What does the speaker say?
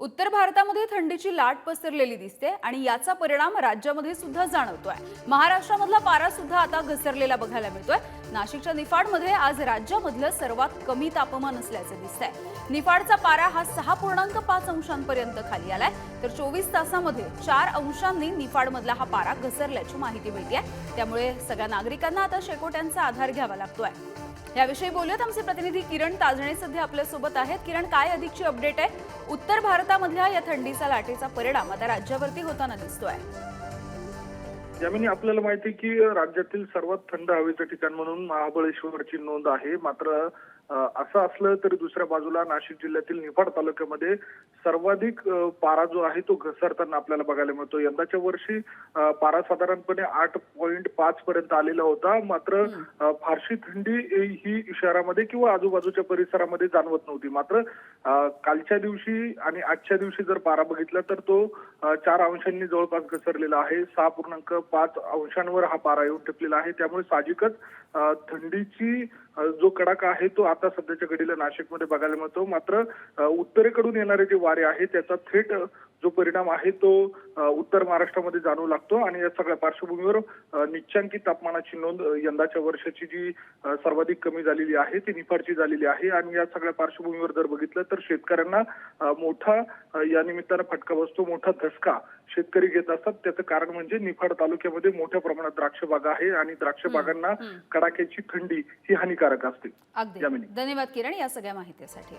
उत्तर भारतामध्ये थंडीची लाट पसरलेली दिसते आणि याचा परिणाम राज्यामध्ये सुद्धा जाणवतोय. महाराष्ट्रामधला पारा सुद्धा आता घसरलेला बघायला मिळतोय. नाशिकच्या निफाडमध्ये आज राज्यामधलं सर्वात कमी तापमान असल्याचं दिसतंय. निफाडचा पारा हा सहा पूर्णांक पाच अंशांपर्यंत खाली आलाय. तर चोवीस तासामध्ये चार अंशांनी निफाडमधला हा पारा घसरल्याची माहिती मिळते त्यामुळे सगळ्या नागरिकांना आता शेकोट्यांचा आधार घ्यावा लागतोय. याविषयी बोलूयात. आमचे प्रतिनिधी किरण ताजणे सध्या आपल्यासोबत आहेत. किरण काय अधिकची अपडेट आहे? उत्तर भारतामधल्या या थंडीचा लाटेचा परिणाम आता राज्यावरती होताना दिसतोय. यामिनी आपल्याला माहिती आहे की राज्यातील सर्वात थंड हवेचं ठिकाण म्हणून महाबळेश्वरची नोंद आहे. मात्र असं असलं तरी दुसऱ्या बाजूला नाशिक जिल्ह्यातील निफाड तालुक्यामध्ये सर्वाधिक पारा जो आहे तो घसरताना आपल्याला बघायला मिळतो. यंदाच्या वर्षी पारा साधारणपणे आठ पॉईंट पाच पर्यंत आलेला होता. मात्र फारशी थंडी ही शहरामध्ये किंवा आजूबाजूच्या परिसरामध्ये जाणवत नव्हती. मात्र कालच्या दिवशी आणि आजच्या दिवशी जर पारा बघितला तर तो चार अंशांनी जवळपास घसरलेला आहे. सहा पूर्णांक पाच अंशांवर हा पारा येऊन टिकलेला आहे. त्यामुळे साहजिकच थंडीची जो कडाका आहे तो आता सध्याच्या घडीला नाशिकमध्ये बघायला मिळतो. मात्र उत्तरेकडून येणारे जे वारे आहेत त्याचा थेट जो परिणाम आहे तो उत्तर महाराष्ट्रामध्ये जाणवू लागतो आणि या सगळ्या पार्श्वभूमीवर निच्चांकी तापमानाची नोंद यंदाच्या वर्षाची जी सर्वाधिक कमी झालेली आहे ती निफाडची झालेली आहे आणि या सगळ्या पार्श्वभूमीवर जर बघितलं तर शेतकऱ्यांना मोठा या निमित्तानं फटका बसतो मोठा धसका शेतकरी घेत असतात. त्याचं कारण म्हणजे निफाड तालुक्यामध्ये मोठ्या प्रमाणात द्राक्ष बागा आहे आणि द्राक्ष बागांना. कडाक्याची थंडी ही हानिकारक असते. धन्यवाद किरण या सगळ्या माहितीसाठी.